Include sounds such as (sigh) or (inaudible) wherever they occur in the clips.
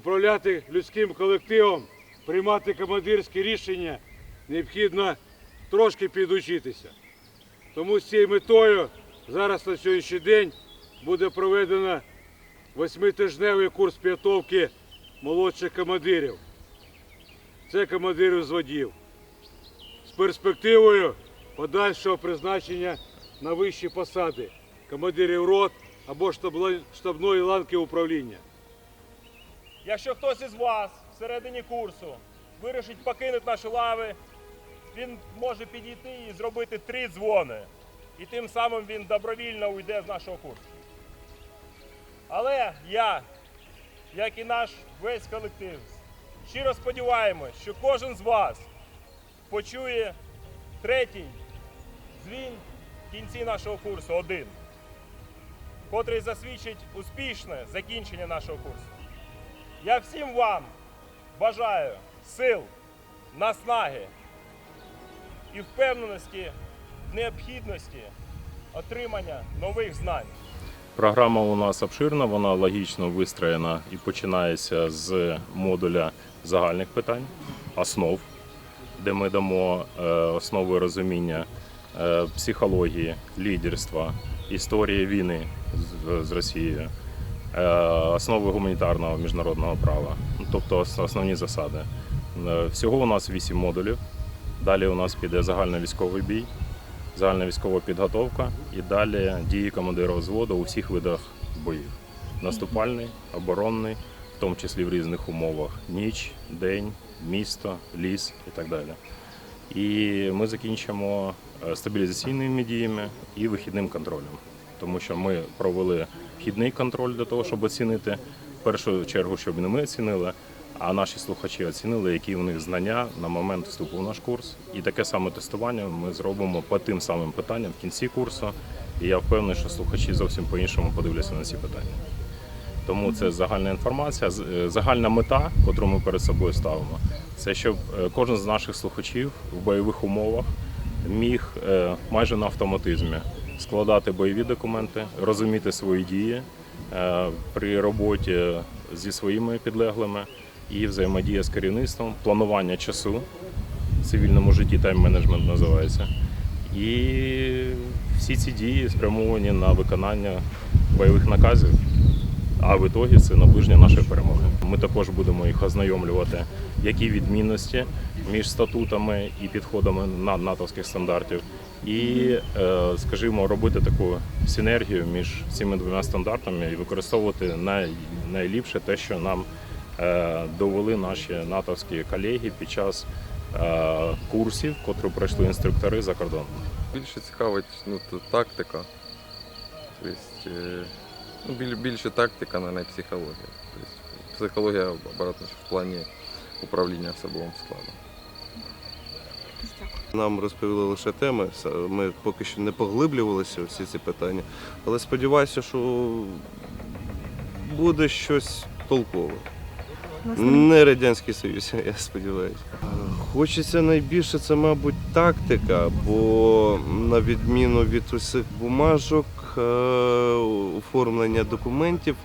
управляти людським колективом, приймати командирські рішення, необхідно трошки підучитися. Тому з цією метою зараз на сьогоднішній день буде проведено восьмитижневий курс підготовки молодших командирів. Це командирів зводів. З перспективою подальшого призначення на вищі посади командирів рот або штабної ланки управління. Якщо хтось із вас всередині курсу вирішить покинути наші лави, він може підійти і зробити три дзвони. І тим самим він добровільно уйде з нашого курсу. Але я, як і наш весь колектив, щиро сподіваємось, що кожен з вас почує третій дзвін в кінці нашого курсу один, котрий засвідчить успішне закінчення нашого курсу. Я всім вам бажаю сил, наснаги і впевненості в необхідності отримання нових знань. Програма у нас обширна, вона логічно вистроєна і починається з модуля загальних питань, основ, де ми дамо е, основи розуміння е, психології, лідерства, історії війни з, Росією, основи гуманітарного міжнародного права, ну, тобто основні засади. Е, Всього у нас вісім модулів. Далі у нас піде загальновійськовий бій загальна військова підготовка і далі дії командира взводу у всіх видах боїв. Наступальний, оборонний, в тому числі в різних умовах: ніч, день, місто, ліс і так далі. І ми закінчимо е, стабілізаційними діями і вихідним контролем, тому що ми провели вхідний контроль для того, щоб оцінити в першу чергу, щоб не ми оцінили, а наші слухачі оцінили, які у них знання на момент вступу в наш курс. І таке саме тестування ми зробимо по тим самим питанням в кінці курсу. І я впевнений, що слухачі зовсім по-іншому подивляться на ці питання. Тому це загальна інформація, е, загальна мета, яку ми перед собою ставимо, це щоб е, кожен з наших слухачів в бойових умовах міг е, майже на автоматизмі складати бойові документи, розуміти свої дії е, при роботі зі своїми підлеглими і взаємодія з керівництвом, планування часу в цивільному житті тайм-менеджмент називається. І всі ці дії спрямовані на виконання бойових наказів, а в ітогі це наближення нашої перемоги. Ми також будемо їх ознайомлювати, які відмінності між статутами і підходами на натовських стандартів, і, е, скажімо, робити таку синергію між цими двома стандартами і використовувати най, найліпше те, що нам е, довели наші натовські колеги під час е, курсів, котрі пройшли інструктори за кордоном. Більше цікавить ну, тактика. Тобто, ну, більше тактика, не психологія. Тобто, психологія обратно в плані управління особовим складом. Нам розповіли лише теми, ми поки що не поглиблювалися у всі ці питання, але сподіваюся, що буде щось толкове. Не Радянський Союз, (laughs) я сподіваюся. Хочеться найбільше це, мабуть, тактика, бо на відміну від усіх бумажок, е, оформлення документів,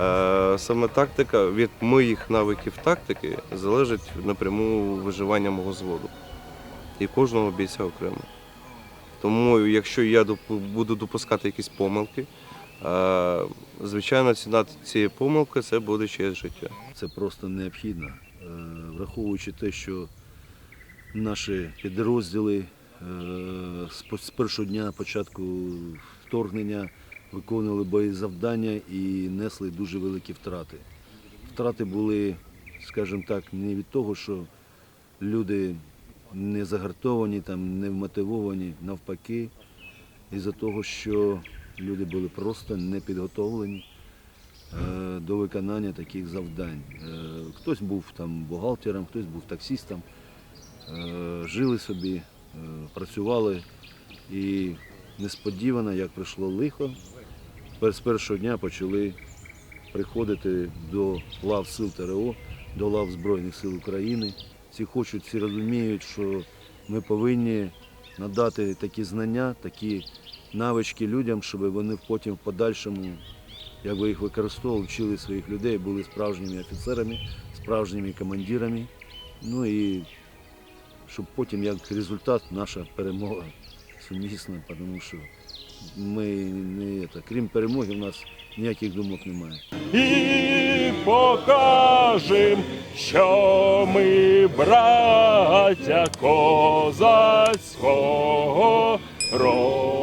е, саме тактика від моїх навиків тактики залежить напряму виживання мого зводу і кожного бійця окремо. Тому, якщо я буду допускати якісь помилки, е, звичайно, ціна цієї помилки це буде чиєсь життя. Це просто необхідно, враховуючи те, що наші підрозділи з першого дня на початку вторгнення виконували бої завдання і несли дуже великі втрати. Втрати були, скажімо так, не від того, що люди не загартовані, там, не вмотивовані, навпаки, із-за того, що люди були просто не підготовлені е, до виконання таких завдань. Е, Хтось був там бухгалтером, хтось був таксістом, Е, жили собі, працювали і несподівано, як прийшло лихо, з першого дня почали приходити до лав сил ТРО, до лав Збройних сил України. Всі хочуть, всі розуміють, що ми повинні надати такі знання, такі навички людям, щоб вони потім в подальшому якби їх використовували, вчили своїх людей, були справжніми офіцерами, справжніми командирами. Ну і щоб потім як результат наша перемога сумісна, тому що ми не це, крім перемоги, в нас ніяких думок немає. і покажем, що ми браття козацького роду.